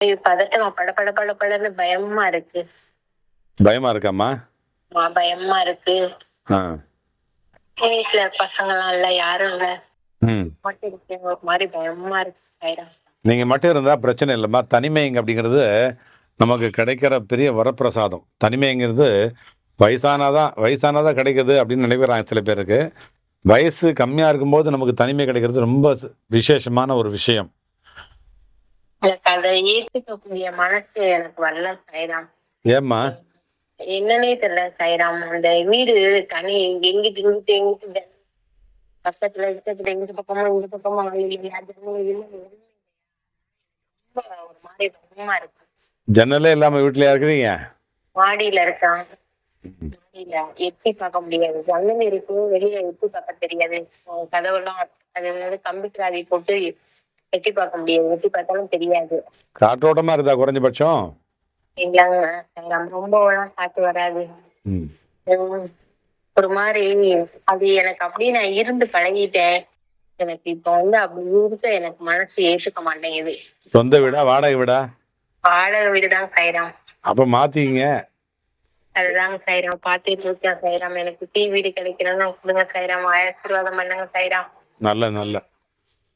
ஐயோ, பதட்டமா பட பட பட படன்னு பயமா இருக்கு. பயமா இருக்காம்மா? ஆ, பயமா இருக்கு. ஆ. வீட்டுல பசங்க எல்லாம் இல்ல யாரும் இல்ல. ம். மட்டும் இருக்கு ஒரு மாதிரி பயமா இருக்கு சாய்ராம் நீங்க மட்டும் இருந்தா பிரச்சனை இல்லைம்மா. தனிமைங்க அப்படிங்கிறது நமக்கு கிடைக்கிற பெரிய வரப்பிரசாதம். தனிமைங்கிறது வயசானாதான் வயசானாதான் கிடைக்குது அப்படின்னு நினைக்கிறாங்க சில பேருக்கு. வயசு கம்மியா இருக்கும்போது நமக்கு தனிமை கிடைக்கிறது ரொம்ப விசேஷமான ஒரு விஷயம். எனக்கு அதை ஏத்துக்கக்கூடிய மனசு எனக்கு வரல சாய்ராம். ஏம்மா? என்னன்னே தெரியல சாய்ராம். அந்த வீடு தனி எங்கிட்டு இங்கிட்டு எங்கிட்டு பக்கத்துல பக்கத்துல இந்த பக்கமும் இந்த இல்லை. ரொம்ப ஒரு மாதிரி பயமா இருக்கு. ஜன்னலே இல்லாம வீட்டுல இருக்கிறீங்க? மாடியில இருக்கான். மாடியில எட்டி பார்க்க முடியாது. ஜன்னல் இருக்கு வெளியே எட்டி பார்க்க தெரியாது. கதவெல்லாம் அது வந்து கம்பி கிராவி போட்டு எட்டி பார்க்க முடியாது. எட்டி பார்த்தாலும் தெரியாது. காற்றோட்டமா இருந்தா குறைஞ்சபட்சம்? இல்லைங்க ரொம்பலாம் காத்து வராது. ஒரு மாதிரி அது எனக்கு அப்படியே நான் இருந்து பழகிட்டேன். எனக்கு இப்ப வந்து அப்படி இருக்க எனக்கு மனசு ஏத்துக்க மாட்டேங்குது. சொந்த வீடா வாடகை வீடா? வாடகை வீடுதான் சாய்ராம் அப்ப மாத்திங்க அதுதாங்க சாய்ராம் பாத்துட்டு இருக்கேன் சாய்ராம் எனக்கு டீ வீடு கிடைக்கணும்னு கொடுங்க சாய்ராம் ஆசீர்வாதம் பண்ணுங்க சாய்ராம் நல்ல நல்ல.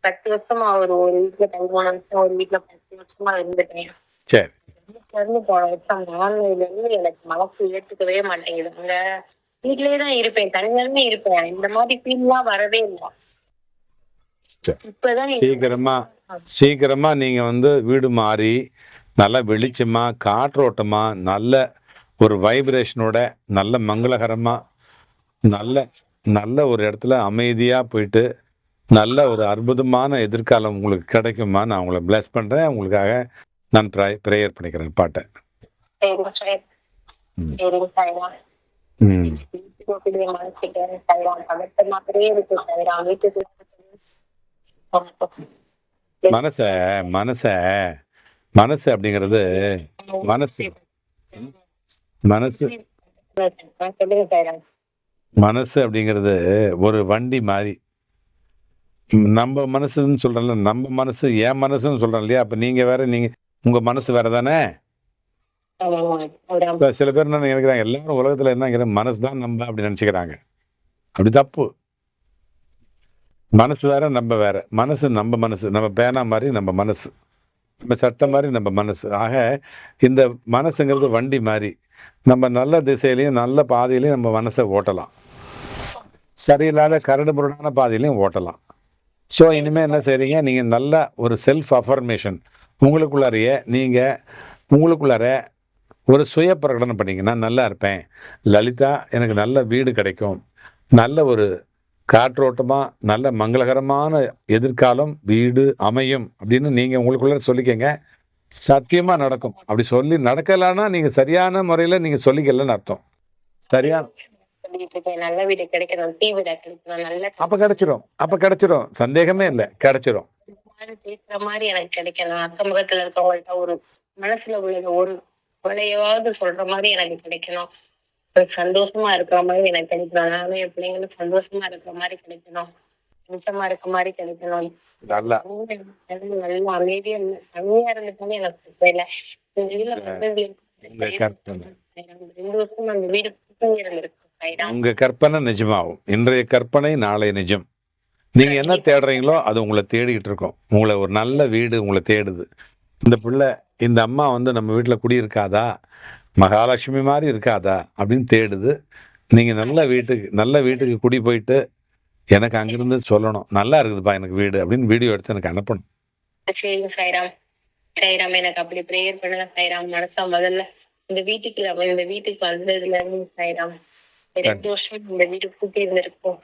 பத்து வருஷமா ஒரு ஒரு வீட்டுல பதிமூணு வருஷம் ஒரு வீட்டுல பத்து வருஷமா இருந்துட்டேன். சரி. வீட்டுல இருந்து போன வருஷம் இருந்து எனக்கு மனசு ஏத்துக்கவே மாட்டேங்குது. அங்க வீட்லயே தான் இருப்பேன் தனியாலுமே இருப்பேன். இந்த மாதிரி ஃபீல்லாம் வரவே இல்லை. இப்பதான் சீக்கிரமா சீக்கிரமா நீங்க வந்து வீடு மாறி நல்லா வெளிச்சமா காற்றோட்டமா நல்ல ஒரு வைப்ரேஷனோட நல்ல மங்களகரமா நல்ல நல்ல ஒரு இடத்துல அமைதியா போயிட்டு நல்ல ஒரு அற்புதமான எதிர்காலம் உங்களுக்கு கிடைக்குமா நான் உங்களை பிளஸ் பண்றேன். உங்களுக்காக நான் ப்ரேயர் பண்ணிக்கிறேன் பாட்டை. மனச மனச மனசு அப்படிங்கிறது மனசு. மனசு. மனசு அப்படிங்கிறது ஒரு வண்டி மாதிரி. நம்ம மனசுன்னு சொல்றேன்ல நம்ம மனசு என் மனசுன்னு சொல்றேன் இல்லையா? அப்ப நீங்க வேற நீங்க உங்க மனசு வேற தானே சில பேர் என்ன நினைக்கிறாங்க எல்லாரும் உலகத்துல என்ன நினைக்கிறாங்க மனசு தான் நம்ம அப்படி நினைச்சுக்கிறாங்க. அப்படி தப்பு. மனசு வேற நம்ம வேற. மனசு நம்ம மனசு. நம்ம பேனா மாதிரி நம்ம மனசு. நம்ம சட்டை மாதிரி நம்ம மனசு. ஆக இந்த மனசுங்கிறது வண்டி மாதிரி. நம்ம நல்ல திசையிலையும் நல்ல பாதையிலையும் நம்ம மனசை ஓட்டலாம். சரியில்லாத கரடு முரடான பாதையிலையும் ஓட்டலாம். ஸோ இனிமேல் என்ன செய்கிறீங்க நீங்கள் நல்ல ஒரு செல்ஃப் அஃபர்மேஷன் உங்களுக்குள்ளாரையே நீங்கள் உங்களுக்குள்ளார ஒரு சுய பிரகடனம் நான் நல்லா இருப்பேன். லலிதா எனக்கு நல்ல வீடு கிடைக்கும். நல்ல ஒரு காற்றோட்டமாக நல்ல மங்களகரமான எதிர்காலம் வீடு அமையும் அப்படின்னு நீங்கள் உங்களுக்குள்ள சொல்லிக்கங்க. சத்தியமாக நடக்கும். அப்படி சொல்லி நடக்கலைன்னா நீங்கள் சரியான முறையில் நீங்கள் சொல்லிக்கலன்னு அர்த்தம். சரியா? இருக்கேன் நல்ல வீடு கிடைக்கணும் டீ வீடு கிடைக்கணும் நல்ல அப்போ கிடைச்சிரும். அப்போ கிடைச்சிரும். சந்தேகமே இல்லை. கிடைச்சிரும். பேசுற மாதிரி எனக்கு கிடைக்கணும். அக்கம் பக்கத்துல இருக்கவங்கள்ட்ட ஒரு மனசுல உள்ளது ஒரு கொலையாவது சொல்ற மாதிரி எனக்கு கிடைக்கணும். சந்தோஷமா இருக்கிற மாதிரி எனக்கு கிடைக்கணும். நானும் என் பிள்ளைங்களும் சந்தோஷமா இருக்கிற மாதிரி கிடைக்கணும். நிமிஷமா இருக்க மாதிரி கிடைக்கணும். நல்லா. நல்ல அமைதியா தனியா இருந்துட்டாலே எனக்கு தெரியல இந்த கற்பனை. ரெண்டு வருஷம் அந்த வீடு இருந்திருக்கு. உங்க கற்பனை நிஜமாகும். இன்றைய கற்பனை நாளை நிஜம். நீங்க என்ன தேடுறீங்களோ அது உங்களை தேடிக்கிட்டு இருக்கோம். உங்களை ஒரு நல்ல வீடு உங்களை தேடுது. இந்த பிள்ளை இந்த அம்மா வந்து நம்ம வீட்டில் குடியிருக்காதா? மகாலட்சுமி மாதிரி இருக்காதா? அப்படின்னு தேடுது. நீங்க நல்ல வீட்டுக்கு நல்ல வீட்டுக்கு குடி போயிட்டு எனக்கு அங்கிருந்து சொல்லணும். நல்லா இருக்குதுப்பா எனக்கு வீடு அப்படின்னு வீடியோ எடுத்து எனக்கு அனுப்பணும். சரிங்க சாய்ராம். சாய்ராம் எனக்கு அப்படி ப்ரேயர் பண்ணுங்க சாய்ராம். மனசா முதல்ல இந்த வீட்டுக்கு இந்த வீட்டுக்கு வந்ததுல இருந்து சாய்ராம். ரெண்டு வருஷம் இந்த வீடு பூட்டி இருந்திருக்கும்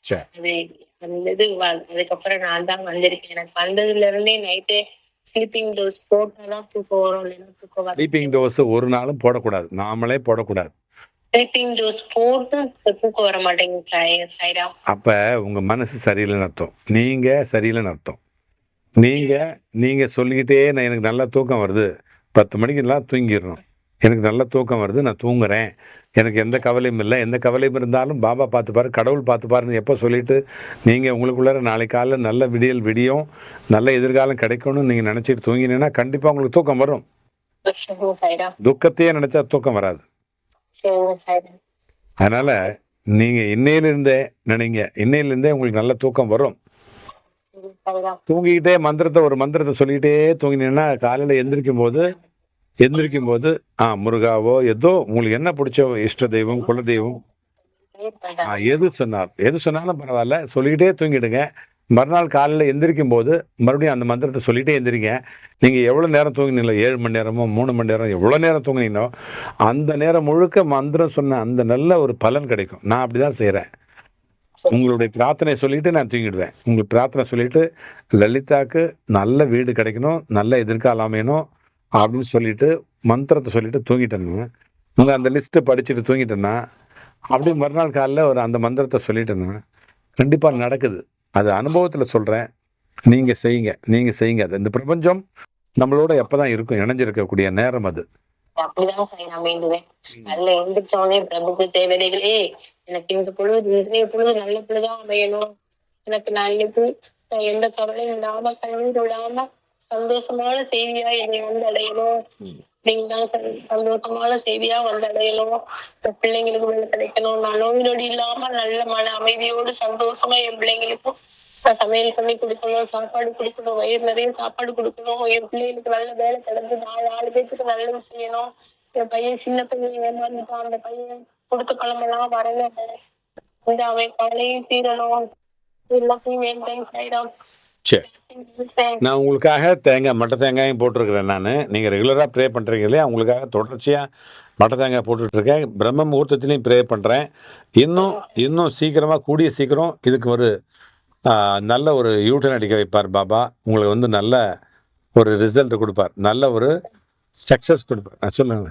சரி அது அந்த இது வ- அதுக்கப்புறம் நான் தான் வந்திருக்கேன். எனக்கு வந்ததுல இருந்தே நைட்டே ஸ்லீப்பிங் டோஸ் போட்டாதான் தூக்கம் வரும் இல்லைன்னா தூக்கம் வரும் ஸ்லீப்பிங் டோஸ் ஒரு நாளும் போடக்கூடாது. நாமளே போடக்கூடாது. ஸ்லீப்பிங் டோஸ் போட்டு தூக்கம் வர மாட்டேங்குது சாய் சாய்ராம் அப்ப உங்க மனசு சரியில்லைன்னு அர்த்தம். நீங்க சரியில்லைன்னு அர்த்தம். நீங்க நீங்க சொல்லிக்கிட்டே நான் எனக்கு நல்லா தூக்கம் வருது. பத்து மணிக்கு எல்லாம் தூங்கிடணும். எனக்கு நல்ல தூக்கம் வருது நான் தூங்குறேன். எனக்கு எந்த கவலையும் இல்லை. எந்த கவலையும் இருந்தாலும் பாபா பார்த்துப்பாரு கடவுள் பார்த்துப்பாருன்னு எப்போ சொல்லிட்டு நீங்கள் உங்களுக்குள்ளார நாளைக்கு காலைல நல்ல விடியல் விடியும் நல்ல எதிர்காலம் கிடைக்கும்னு நீங்கள் நினச்சிட்டு தூங்கினீங்கன்னா கண்டிப்பாக உங்களுக்கு தூக்கம் வரும். துக்கத்தையே நினச்சா தூக்கம் வராது. அதனால் நீங்கள் இன்னையிலிருந்தே நினைங்க. இன்னையிலிருந்தே உங்களுக்கு நல்ல தூக்கம் வரும். தூங்கிக்கிட்டே மந்திரத்தை ஒரு மந்திரத்தை சொல்லிக்கிட்டே தூங்கினீங்கன்னா காலையில் எந்திரிக்கும் போது எந்திரிக்கும் போது ஆ முருகாவோ ஏதோ உங்களுக்கு என்ன பிடிச்ச இஷ்ட தெய்வம் குல தெய்வம்? ஆ, எது சொன்னார் எது சொன்னாலும் பரவாயில்ல சொல்லிக்கிட்டே தூங்கிடுங்க. மறுநாள் காலையில் எந்திரிக்கும் போது மறுபடியும் அந்த மந்திரத்தை சொல்லிட்டே எந்திரிங்க. நீங்கள் எவ்வளோ நேரம் தூங்கினீங்களோ ஏழு மணி நேரமோ மூணு மணி நேரம் எவ்வளோ நேரம் தூங்குனீங்களோ அந்த நேரம் முழுக்க மந்திரம் சொன்ன அந்த நல்ல ஒரு பலன் கிடைக்கும். நான் அப்படி தான் செய்கிறேன் உங்களுடைய பிரார்த்தனை சொல்லிட்டு நான் தூங்கிடுவேன். உங்களுக்கு பிரார்த்தனை சொல்லிட்டு லலிதாக்கு நல்ல வீடு கிடைக்கணும் நல்ல எதிர்காலம் அமையணும். அப்படின்னு சொல்லிட்டு மந்திரத்தை சொல்லிட்டு தூங்கிட்டேன்னா உங்கள் அந்த லிஸ்ட்டை படிச்சுட்டு தூங்கிட்டேன்னா அப்படியே மறுநாள் காலைல ஒரு அந்த மந்திரத்தை சொல்லிட்டேன்னா கண்டிப்பாக நடக்குது. அது அனுபவத்தில் சொல்கிறேன் நீங்கள் செய்யுங்க. நீங்கள் செய்யுங்க. அது இந்த பிரபஞ்சம் நம்மளோட எப்போ தான் இருக்கும்? இணைஞ்சிருக்கக்கூடிய நேரம் அது. அப்படிதான் சாய்ராம் வேண்டுவேன். நல்ல எந்திரிச்ச உடனே பிரபுக்கு தேவதைகளே எனக்கு இந்த பொழுது இன்றைய பொழுது நல்ல பொழுதா அமையணும். எனக்கு நான் இன்னைக்கு நான் எந்த கவலையும் இல்லாம கண்ணீர் விடாம சந்தோஷமான செய்தியா என்னை வந்து அடையணும். நீங்க தான் சந்தோஷமான செய்தியா வந்து அடையணும். என் பிள்ளைங்களுக்கு வேலை கிடைக்கணும். நான் நோய் நொடி இல்லாம நல்ல மன அமைதியோடு சந்தோஷமா என் பிள்ளைங்களுக்கும் நான் சமையல் பண்ணி கொடுக்கணும் சாப்பாடு கொடுக்கணும் வயிறு நிறைய சாப்பாடு கொடுக்கணும். என் பிள்ளைகளுக்கு நல்ல வேலை கிடைச்சு நாலு நாலு பேத்துக்கு நல்லது செய்யணும். என் பையன் சின்ன பையன் ஏமாந்துட்டான். அந்த பையன் கொடுத்த பழமெல்லாம் வரல இந்த அவன் கவலையும் தீரணும். எல்லாத்தையும் வேண்டேன் சாய்ராம் சரி நான் உங்களுக்காக தேங்காய் மட்டை தேங்காயும் போட்டிருக்கிறேன் நான். நீங்கள் ரெகுலராக ப்ரே பண்ணுறீங்க இல்லையா? உங்களுக்காக தொடர்ச்சியாக மட்டை தேங்காய் போட்டுட்ருக்கேன். பிரம்ம முகூர்த்தத்துலேயும் ப்ரே பண்ணுறேன் இன்னும் இன்னும் சீக்கிரமாக கூடிய சீக்கிரம் இதுக்கு ஒரு நல்ல ஒரு யூட்டன் அடிக்க வைப்பார் பாபா. உங்களுக்கு வந்து நல்ல ஒரு ரிசல்ட் கொடுப்பார். நல்ல ஒரு சக்ஸஸ் கொடுப்பார். நான் சொல்லுங்க.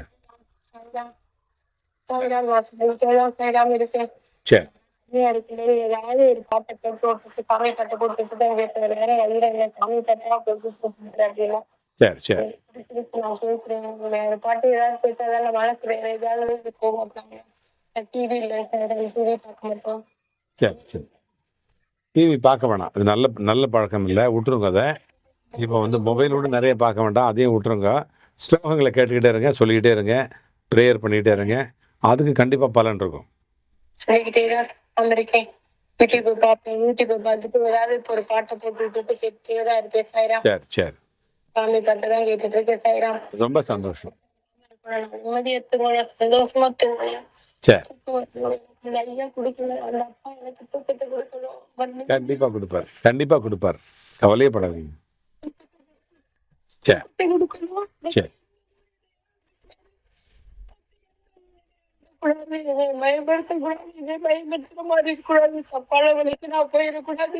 சரி ஏதாவது ஒரு பாட்டை போட்டு சாமி பாட்டை தான் சாமி பாட்டா போட்டு போட்டுட்டு அப்படின்னா. சரி சரி. நான் கேட்கிறேன் வேற பாட்டு ஏதாவது சேர்த்தாதான் மனசு வேற ஏதாவது போகும் அப்படிங்க டிவி பார்க்க மாட்டோம். சரி சரி. டிவி பார்க்க வேணாம். இது நல்ல நல்ல பழக்கம் இல்லை. விட்டுருங்க அதை. இப்போ வந்து மொபைலோட நிறைய பார்க்க வேண்டாம். அதையும் விட்டுருங்க. ஸ்லோகங்களை கேட்டுக்கிட்டே இருங்க சொல்லிக்கிட்டே இருங்க ப்ரேயர் பண்ணிக்கிட்டே இருங்க. அதுக்கு கண்டிப்பாக பலன் இருக்கும். இருக்கேன் யூடியூப் பார்ப்பேன். யூடியூப் பார்த்துட்டு ஏதாவது இப்போ ஒரு பாட்டை போட்டு விட்டுட்டு கேட்டுட்டே தான் இருப்பேன் சாய்ராம். சரி சரி. சாமி பாட்டு தான் கேட்டுட்டு இருக்கேன் சாய்ராம். ரொம்ப சந்தோஷம். நிம்மதியா தூங்கணும் சந்தோஷமா தூங்கணும். நிறைய கொடுக்கணும். அந்த அப்பா எனக்கு தூக்கத்தை கொடுக்கணும். வந்து கண்டிப்பாக கொடுப்பார். கண்டிப்பாக கொடுப்பார். கவலையே படாதீங்க. சரி. தூக்கத்தை கொடுக்கணும் சரி கூடாது என்னை பயன்படுத்துற மாதிரி இருக்கக்கூடாது தப்பான வழிக்கு நான் போயிடக்கூடாது.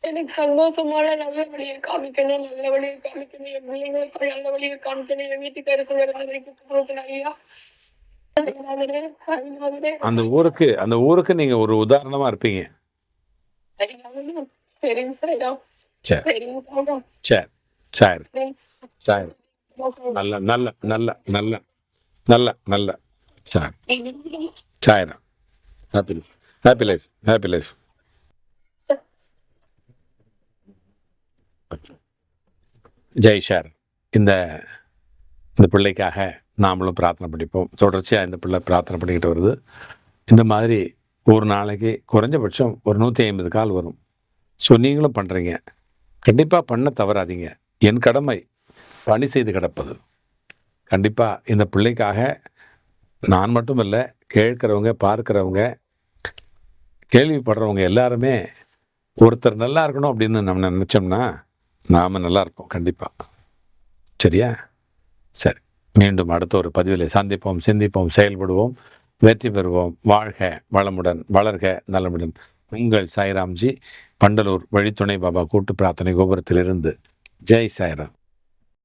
எனக்கு சந்தோஷமான நல்ல வழியை காமிக்கணும் நல்ல வழியை காமிக்கணும். என் பிள்ளைங்களுக்கு நல்ல வழியை காமிக்கணும். என் வீட்டுக்காருக்கு நல்ல வழியை கொடுக்கணும் ஐயா. அந்த ஊருக்கு அந்த ஊருக்கு நீங்கள் ஒரு உதாரணமாக இருப்பீங்க. சரிங்க சரி. சரி. சரி. சரி. நல்ல நல்ல நல்ல நல்ல நல்ல நல்ல. சரி Sairam. Saira happy happy life happy life Jai ஷார் இந்த இந்த பிள்ளைக்காக நாமளும் பிரார்த்தனை பண்ணிப்போம். தொடர்ச்சியாக இந்த பிள்ளை பிரார்த்தனை பண்ணிக்கிட்டு வருது. இந்த மாதிரி ஒரு நாளைக்கு குறைஞ்சபட்சம் ஒரு நூற்றி ஐம்பது கால் வரும். ஸோ நீங்களும் பண்ணுறீங்க கண்டிப்பாக பண்ண தவறாதீங்க. என் கடமை பணி செய்து கிடப்பது. கண்டிப்பாக இந்த பிள்ளைக்காக நான் மட்டும் இல்லை கேட்குறவங்க பார்க்குறவங்க கேள்விப்படுறவங்க எல்லாருமே ஒருத்தர் நல்லா இருக்கணும் அப்படின்னு நம்ம நினச்சோம்னா நாம் நல்லா இருப்போம் கண்டிப்பாக சரியா? சரி. மீண்டும் அடுத்த ஒரு பதிவில் சந்திப்போம் சிந்திப்போம் செயல்படுவோம் வெற்றி பெறுவோம். வாழ்க வளமுடன் வளர்க நலமுடன். உங்கள் சாய்ராம்ஜி பண்டலூர் வழித்துணை பாபா கூட்டு பிரார்த்தனை கோபுரத்திலிருந்து. ஜெய் சாய்ராம்.